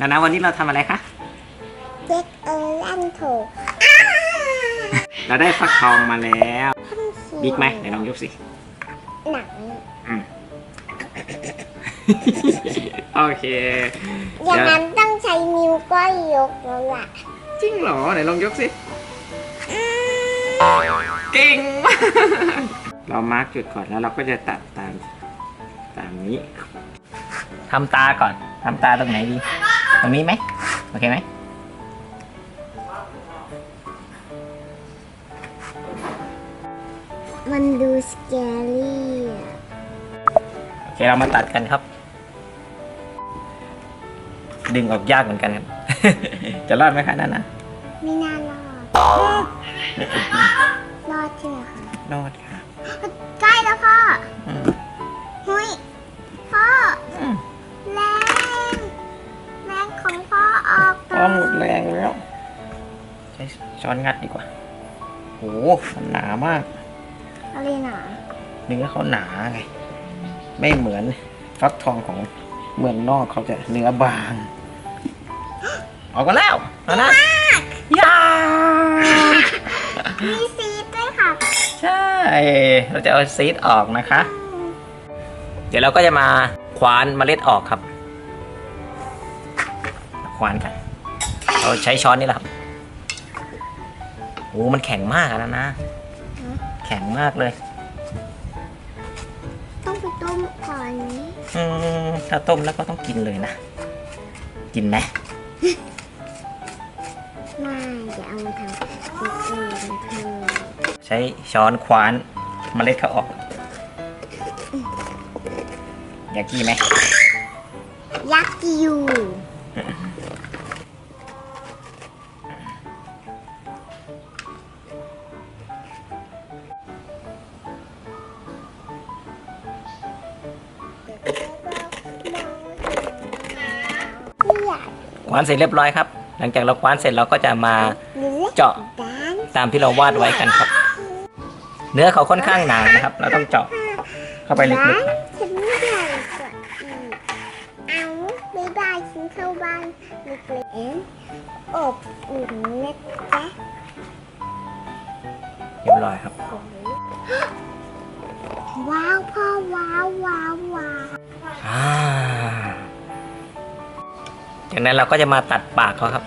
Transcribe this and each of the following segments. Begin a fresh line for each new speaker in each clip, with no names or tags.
นานาวันนี้เราทำอะไรคะ
เด็กเออลั่นโถ
เราได้ฟักทองมาแล้ว
ทำเสียง
บิ๊กไหมไหนลองยกสิ
หนัง
อืมโอเค
อย่าง
เดี๋ยว
นั้นต้องใช้นิ้วก้อยยกแล้วล่ะ
จริงเหรอไหนลองยกสิเก่งมากเรามาร์กจุดก่อนแล้วเราก็จะตัดตามตามนี้ทำตาก่อนทำตาตรงไหนดี ตรงนี้ไหมโอเคไหม
มันดูสแกรี่อะ
โอเคเรามาตัดกันครับ ดึงออกยากเหมือนกันครับ จะรอดไหมคะนั่นนะ
ไม่น่ารอด รอดใช่ไหมคะ
รอดค่ะ
ใกล้แล้วพ่อ
อืม
หุย อ
อ
ก
พอหมดแรงแล้ว ใช้ช้อนงัดดีกว่าโหมันหนามาก
อะไรหนา
เนื้อเขาหนาไง ไม่เหมือนฟักทองของเมืองนอกเขาจะเนื้อบาง ออกมาแล้วมานะยา
มีซีดด้วยค่ะ
ใช่ เราจะเอาซีดออกนะคะ เดี๋ยวเราก็จะมาคว้านเมล็ดออกครับ คว้านกัน เราใช้ช้อนนี่แหละครับโอ้มันแข็งมากอะนะนะ แข็งมากเลย
ต้องไปต้มก่อนนี้
อืมถ้าต้มแล้วก็ต้องกินเลยนะ กินไหม
ไม่เดี๋ยวเอามาทำคุกกี้กันเถอะ
ใช้ช้อนคว้านเมล็ดเขาออก อยากกี้ไหม
ยักษ์อยู่
ว้านเสร็จเรียบร้อยครับ หลังจากเราคว้านเสร็จเราก็จะมา
หรือ
เจาะ
ด้าน
ตามที่เราวาดไว้กันครับ เนื้อเขาค่อนข้างหนานะครับ เราต้องเจาะเข้าไปลึก
ด้านฉันไม่ใหญ่กว่าอีกเอาไม่ได้ฉันเข้าบ้านเล็กๆเองอบอุ่นนะจ๊ะ
ๆเรียบร้อยครับ
ว้าวพ่อว้าวว้าวว้าว
จากนั้นเราก็จะมาตัดปากเขาครับ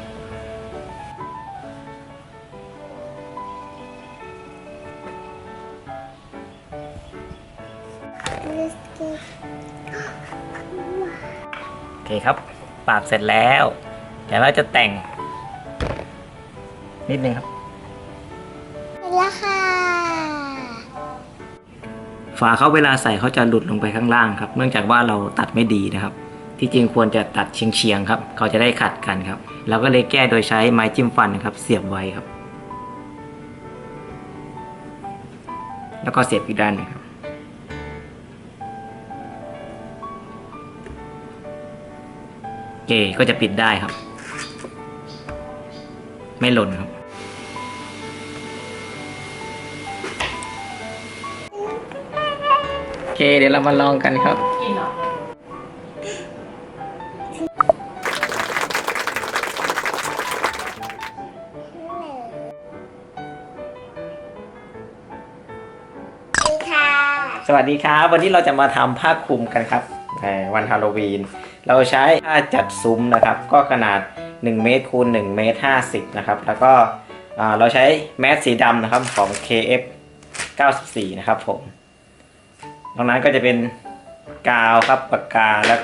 ลิสกี้
โอเคครับ ปากเสร็จแล้วเดี๋ยวเราจะแต่ง นิดนึงครับ
เสร็จแล้วค่ะ
ฝาเขาเวลาใส่เขาจะหลุดลงไปข้างล่างครับ เนื่องจากว่าเราตัดไม่ดีนะครับ ที่จริงควรจะตัดเฉียงๆครับ เขาจะได้ขัดกันครับ เราก็เลยแก้โดยใช้ไม้จิ้มฟันครับ เสียบไว้ครับ แล้วก็เสียบอีกด้านหนึงครับโอเคก็จะปิดได้ครับ ไม่หล่นครับโอเค เดี๋ยวเรามาลองกันครับ สวัสดีครับ วันนี้เราจะมาทำผ้าคลุมกันครับวันฮาโลวีน เราใช้ผ้าจัดซุ้มนะครับ ก็ขนาด 1 เมตรคูณ1เมตร50นะครับ แล้วก็เราใช้แมสสีดำนะครับของ KF 94 นะครับผมตรงนั้นก็จะเป็นกาวครับปากกาแล้ว